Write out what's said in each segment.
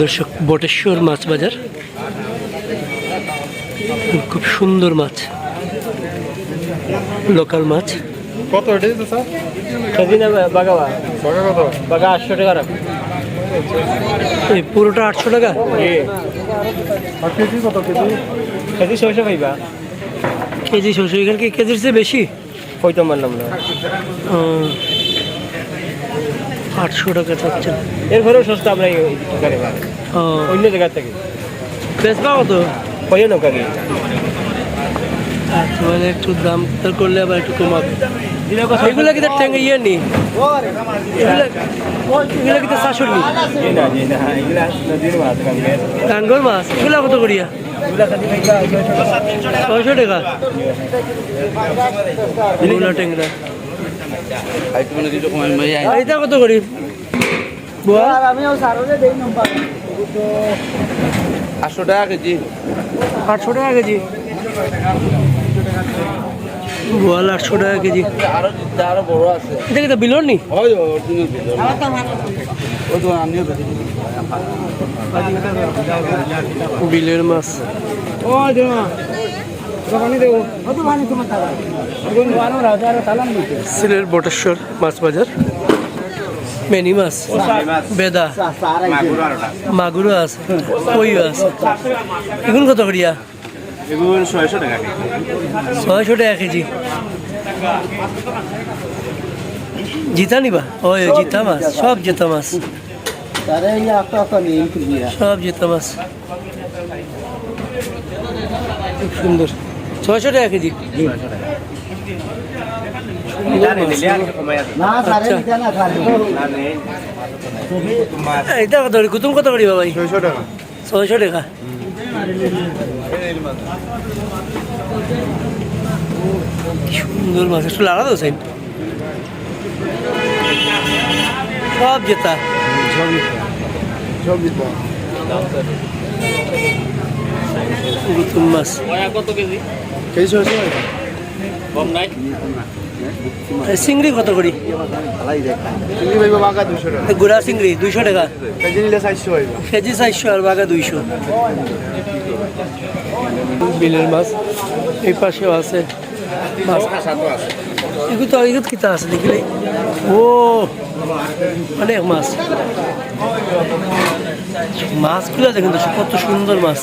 দর্শক বটেশ্বর মাছ বাজার। খুব সুন্দর মাছ। লোকাল মাছ। কত বাগা আটশো টাকা রাখ এই পুরোটা আটশো টাকা? কেজি কত কেজি? কেজি ছয়শো খাইবা কেজি ছয়শো এখানে কি কেজির চেয়ে বেশি? হইতে মানলাম না। আটশো টাকা চাচ্ছেন এরপরেও সস্তা আমরা অন্য জায়গা থেকে। বেচবা কত? কইও নৌকা কি আচ্ছা মানে একটু দাম দর করলে আবার একটু কমাবে। এগুলো ইয়ে নি এগুলো না না মাছ? এগুলো কত করিয়া? ছয়শো টাকা। এগুলো এইটা কত করি? আটশো টাকা কেজি। আটশো টাকা কেজি। বোয়াল আটশো টাকা কেজি। আরও আরও বড় আছে এটা বিলর নি ওই তো দেখি বিলের মাছ। ও দেওয়া। দোকানে দেবো। কত পানি তোমার সিলেট বটেশ্বর মাছ বাজার। মেনি মাছ, বেদা মাগুরো আছে কইও আছে। এখন কত করিয়া? এগুলো ছয়শো টাকা কেজি। জিতা নিবা? ওই জিতা মাছ, সব জিতা মাছ। সব জিতা মাছ। খুব সুন্দর। ছয়শো টাকা কেজি। এটা কত করি কুতুম কত করি ভাই ছয়শো টাকা। ছয়শো টাকা সুন্দর মাছ একটু লাগা তো সাইন। সব জেতা। কুতুম মাছ। কেজি ছয়শো টাকা। চিংড়ি কত করি? গুড়া চিংড়ি দুইশো টাকা। কেজি চারশো আর বাঘা দুইশো। বিলের মাছ এই পাশেও আছে। মাছ। এগুলো তো এগুলো কিতা আছে দেখিলে ও অনেক মাছ। মাছগুলো দেখুন তো কত সুন্দর মাছ।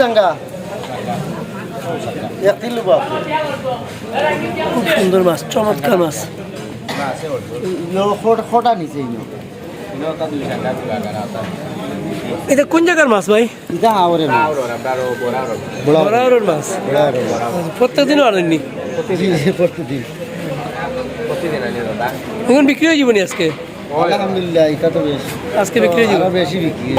চাঙ্গা? খুব সুন্দর মাছ চমৎকার মাছ। খোটা নিচে এটা কোন জায়গার মাছ ভাই? ইটা হাওরে না বরাবরের মাছ। প্রত্যেক দিনও আনেননি? প্রতিদিন এখন বিক্রি হয়ে যাবনি আজকে? আলহামদুলিল্লাহ এটা তো বেশ। আজকে বিক্রি হয়ে যাবে। বেশি বিক্রি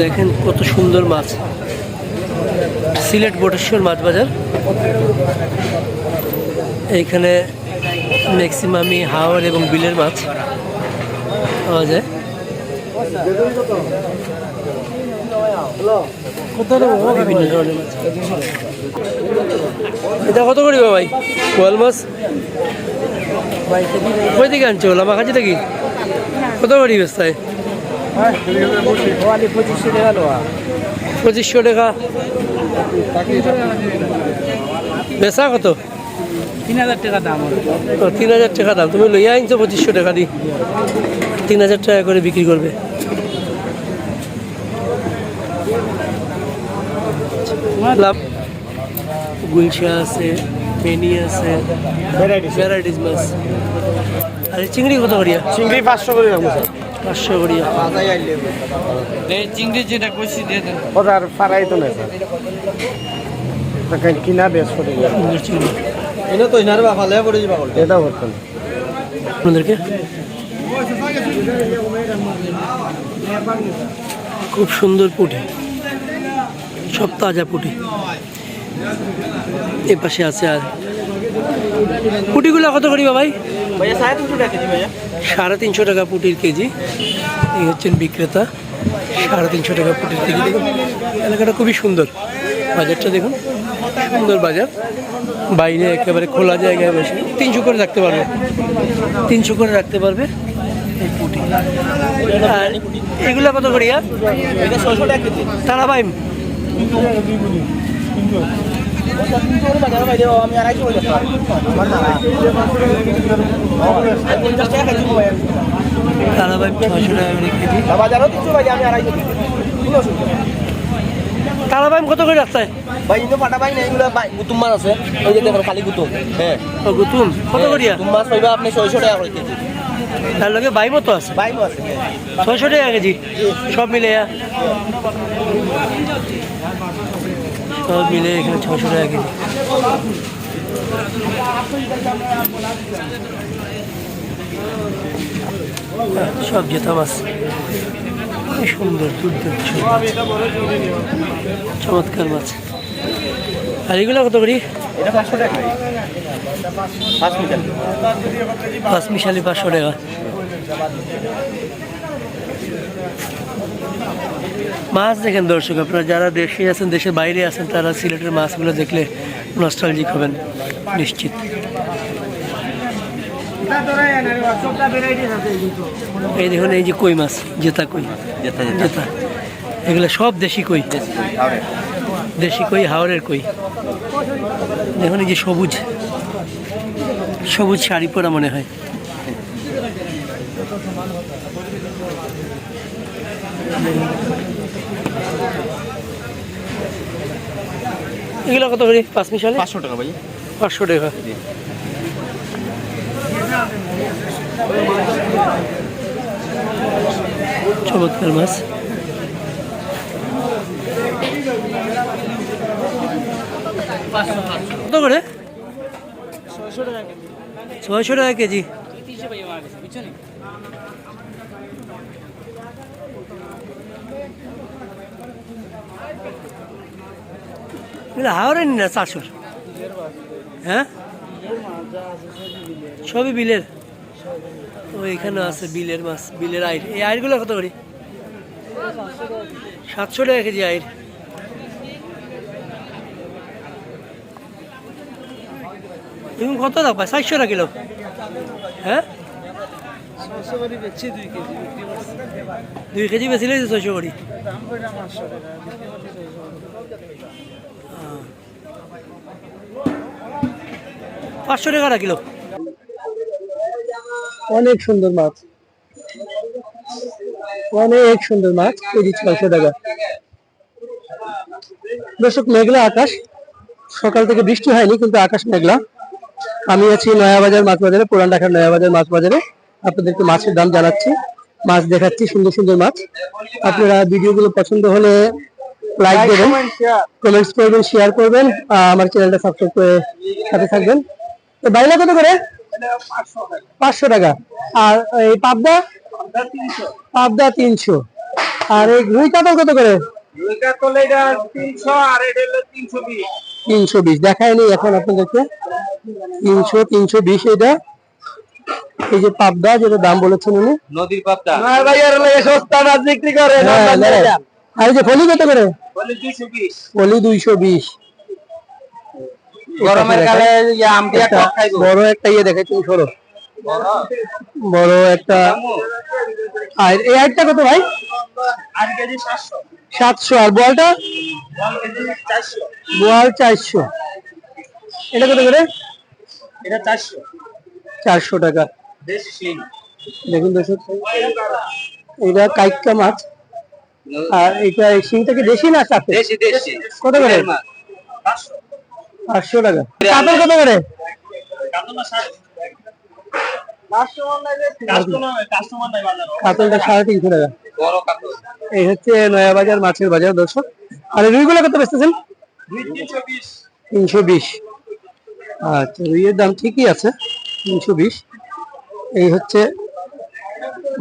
দেখেন কত সুন্দর মাছ। সিলেট বটেশ্বর মাছ বাজার। এইখানে ম্যাক্সিমামই হাওড় এবং বিলের মাছ পাওয়া যায়। এটা কত করি কোয়াল মাছ? কত করি বেস্তায় পঁচিশশো টাকা। বেচা কত? তিন হাজার টাকা দাম ও, তিন হাজার টাকা দাম। তুমি লইয়া আনছো পঁচিশশো টাকা দি। তিন হাজার টাকা করে বিক্রি করবে। গুলশা আছে পেনি আছে ভ্যারাইটিস মাছ। আর চিংড়ি কত করিয়া? চিংড়ি পাঁচশো করে রাখব স্যার। পাঁচশো করিয়া চিংড়ি যেটা কষি দিয়ে দেন। ওটার পাড়াই তো নাই স্যার। কিনা বেশ করে সুন্দর চিংড়ি এনে তো ইনার পড়ে যাবা এটা আপনাদেরকে? খুব সুন্দর পুঁটি। সব তাজা পুটি। এ পাশে আছে আর। পুঁটিগুলো কত করি ভাই ভাইয়া সাড়ে তিনশো টাকা কেজি ভাইয়া। সাড়ে তিনশো টাকা পুঁটির কেজি। এই হচ্ছেন বিক্রেতা। সাড়ে তিনশো টাকা ফুটের কেজি। দেখুন এলাকাটা খুবই সুন্দর। বাজারটা দেখুন সুন্দর বাজার। বাইরে একেবারে খোলা জায়গায় বসে। তিনশো করে রাখতে পারবে। তিনশো করে রাখতে পারবে এই পুঁটি। আর এগুলো কত করিয়া তারা পাইম তারা পাইম ছয়শো টাকা করে কেজি তারা পাইম কত করে রাস্তায় ভাই ইনো ফাটা পাই না এগুলো ভাই গুতুম মাছ আছে। ওই যে দেখুন খালি গুতুম হ্যাঁ। ও গুতুম? কত করিয়া? গুতুম মাছ পাইবা আপনি ছয়শো টাকা করে কেজি। তার লগে বাই মতো আছে? ভাই মাছ আছে হ্যাঁ। ছয়শো টাকা কেজি? সব মিলে সব মিলে এখানে ছশো টাকা কেজি। সব জেতা মাছ। কি সুন্দর দুর্দান্ত চমৎকার মাছ। আর এগুলো কত করি? পাঁচ মিশালি পাঁচশো টাকা। মাছ দেখেন দর্শক আপনারা যারা দেশে আছেন দেশের বাইরে আছেন তারা সিলেটের মাছগুলো দেখলে নস্টালজিক হবেন নিশ্চিত। এই দেখুন এই যে কই মাছ জেতা কই? জেতা এগুলো সব দেশি কই? দেশি কই হাওড়ের কই? দেখুন এই যে সবুজ সবুজ শাড়ি পরা মনে হয়। এগুলো কত করে? পাঁচ মিশালে? পাঁচশো টাকা ভাই। পাঁচশো টাকা। চমৎকার মাছ। কত করে? ছয়শো টাকা কেজি। এগুলো হাওড়ের না চারশোর হ্যাঁ সবই বিলের ও এখানে আছে বিলের মাছ বিলের আইর এই আইরগুলো কত করে সাতশো টাকা কেজি আইর তুমি কত দাও পায় চারশো টাকা কিলো হ্যাঁ দুই কেজি বেশিলে ছয়শো করি পাঁচশো টাকা কিলো। অনেক সুন্দর মাছ। অনেক সুন্দর মাছ কেজি ছয়শো টাকা। দর্শক মেঘলা আকাশ। সকাল থেকে বৃষ্টি হয়নি কিন্তু আকাশ মেঘলা। আমি আছি নয়াবাজার মাছ বাজারে পুরান ঢাকার নয়াবাজার মাছ বাজারে। আপনাদেরকে মাছের দাম জানাচ্ছি। মাছ দেখাচ্ছি সুন্দর সুন্দর মাছ। আপনারা ভিডিওগুলো পছন্দ হলে লাইক দেবেন কমেন্টস করবেন শেয়ার করবেন আর আমার চ্যানেলটা সাবস্ক্রাইব করে সাথে থাকবেন। তো বাইলা কত করে? পাঁচশো টাকা। আর এই পাবদা? পাবদা তিনশো। আর এই রুই কাতল কত করে? তিনশো বিশ। দেখায়নি এখন আপনাদেরকে। তিনশো তিনশো বিশ এটা। এই যে পাবদা যেটা দাম বলেছেন উনি। নদীর পাবদা। সস্তা মাছ বিক্রি করে হ্যাঁ, হ্যাঁ। আর এই যে ফলি কত করে? দুইশো বিশ। ফলি দুইশো বিশ। গরমের কালে আম দিয়ে একটা টক খাইবো। বড় একটা ইয়ে দেখে তুমি সরো। বড় একটা আর এই আটটা কত ভাই? সাতশো। আর বলটা কেজি চারশো। এটা কত করে? এটা চারশো। চারশো টাকা। দেখুন এটা কাইকা মাছ। আর এটা এই শিংটা কি দেশি না চাপে দেশি দেশি। কত করে? আটশো টাকা। কাতল কত করে? কাতলটা সাড়ে তিনশো টাকা। এই হচ্ছে নয়া বাজার মাছের বাজার দর্শক। আর এই রুইগুলো কত বেচতেছেন? তিনশো বিশ। আচ্ছা রুইয়ের দাম ঠিকই আছে তিনশো বিশ। এই হচ্ছে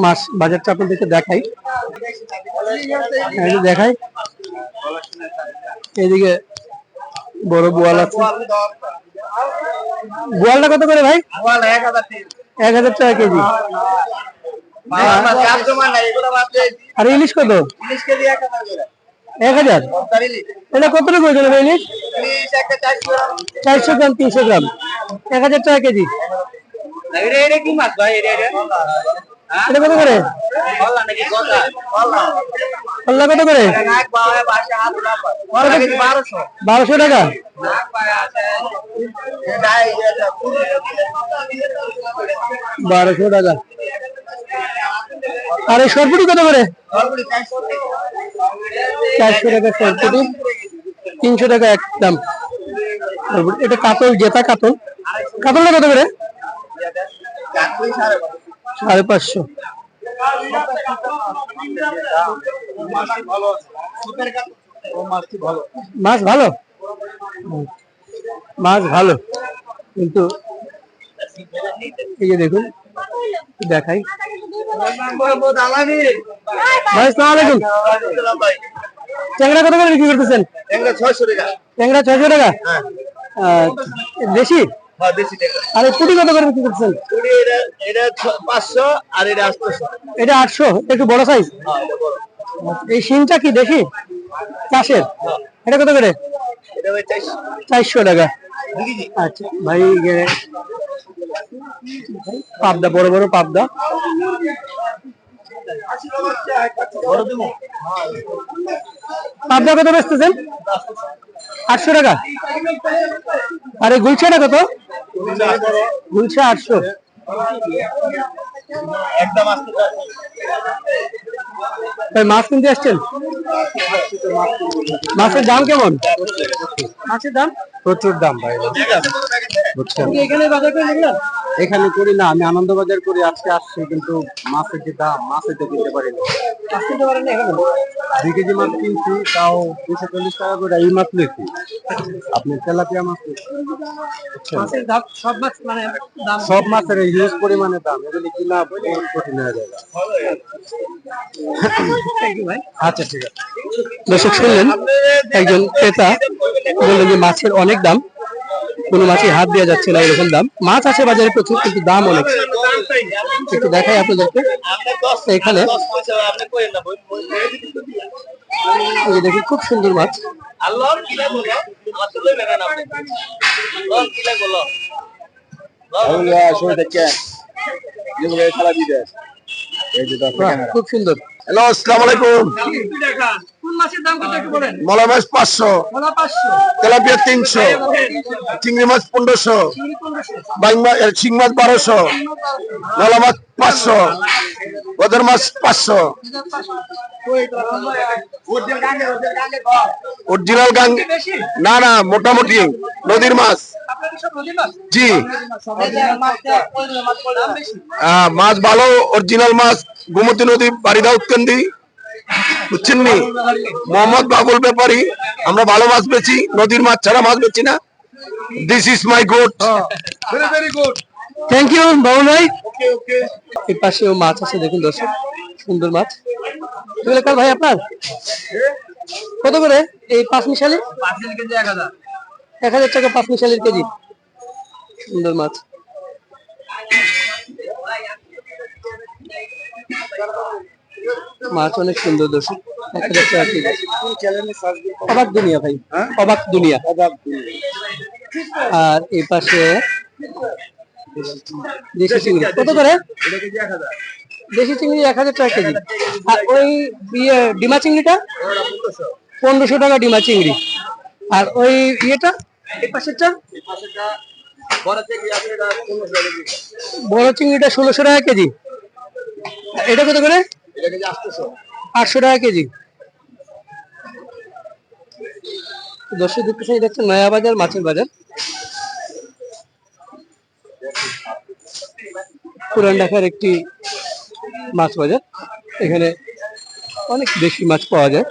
মাছ বাজারটা আপনাদেরকে দেখাই। দেখাই। এদিকে বড় বোয়াল আছে। বোয়ালটা কত করে ভাই? এক হাজার তিন। এক হাজার টাকা কেজি। আর ইলিশ কত? এক হাজার এটা কত টাকা ওজন হবে ইলিশ? চারশো গ্রাম। তিনশো গ্রাম। এক হাজার টাকা কেজি। ভাই? এটা কত করে? কত করে? বারোশো টাকা? বারোশো টাকা। আর এই সরপুটি কত করে? চারশো টাকা সরপুটি। তিনশো টাকা এক দাম। এটা কাতল, জেতা কাতল। কাতলটা কত করে? সাড়ে পাঁচশো। মাছ ভালো? মাছ ভালো। কিন্তু এই যে দেখুন দেখাই। ভাই ট্যাংরা কত করে বিক্রি করতেছেন? ট্যাংরা ছয়শো টাকা। আচ্ছা। দেশি? আর এই পুটি কত করে বিক্রি করতেছেন পাঁচশো আর এটা আটশো এটা আটশো একটু বড় সাইজ এই শিংটা কি দেখি চাষের? এটা কত করে? চারশো। টাকা। আচ্ছা ভাই পাবদা বড় বড় পাবদা। পাবদা কত বেচতেছেন? আটশো টাকা? আর গুলছা গুলছাটা কত গুলছা আটশো। একদম মাছ কিনতে আসছেন? মাছের দাম কেমন? মাছের দাম? প্রচুর দাম ভাই। বুঝছেন। এখানে বাজার করে দেখলেন এখানে করি না আমি আনন্দ বাজার করি আজকে আসছি কিন্তু মাছের যে দাম মাছ এটা কিনতে পারেন দুই কেজি মাছ কিনছি তাও দুশো চল্লিশ টাকা করে এই মাছ লেছি আপনি তেলাপিয়া মাছ নিয়েছি। মাছের দাম সব মাছ মানে সব মাছের হিউজ পরিমাণে দাম এগুলি কিনা বহুত কঠিন হয়ে যায় আচ্ছা ঠিক আছে। দর্শক শুনলেন একজন ক্রেতা বললেন যে মাছের অনেক দাম কোনো মাছে হাত দেওয়া যাচ্ছে না এরকম দাম। মাছ আছে বাজারে প্রচুর কিন্তু দাম অনেক। একটু দেখাই আপনাদেরকে। এখানে দেখি খুব সুন্দর মাছ। খুব সুন্দর। হ্যালো আসসালামু আলাইকুম। কোন মাছের দাম কত একটু বলেন? মলা মাছ তেলাপিয়া তিনশো চিংড়ি মাছ মাছ শিং মাছ বারোশো নলা মাছ পাঁচশো গদর মাছ পাঁচশো। অরিজিনাল গাং না না মোটামুটি নদীর মাছ। জি। মাছ ভালো অরিজিনাল মাছ গোমতী নদী বাড়িদা উৎকেন্দি বুঝছেন নি? মোহাম্মদ বাবুল ব্যাপারী আমরা ভালো মাছ বেচি নদীর মাছ ছাড়া মাছ বেচি না। This is my good very very good thank you Babul ভাই। এর পাশেও মাছ আছে দেখুন দর্শক সুন্দর মাছ। এগুলো কার ভাই আপনার? কত করে? এই পাঁচ মিশালি এক হাজার। টাকা পাঁচ মিশালির কেজি। সুন্দর মাছ। মাছ অনেক সুন্দর দর্শক। অবাক দুনিয়া ভাই। অবাক দুনিয়া। আর এই পাশে দেশি চিংড়ি। কত করে? দেশি চিংড়ি এক হাজার টাকা কেজি। আর ওই ইয়ে ডিমা চিংড়িটা? পনেরোশো টাকা ডিমা চিংড়ি। আর ওই ইয়েটা? এই পাশেরটা? বড় চিংড়িটা ষোলোশো টাকা কেজি। এটা কত করে? আটশো টাকা কেজি। দর্শক দুপুর নয়া বাজার মাছের বাজার। পুরান ঢাকার একটি মাছ বাজার। এখানে অনেক বেশি মাছ পাওয়া যায়।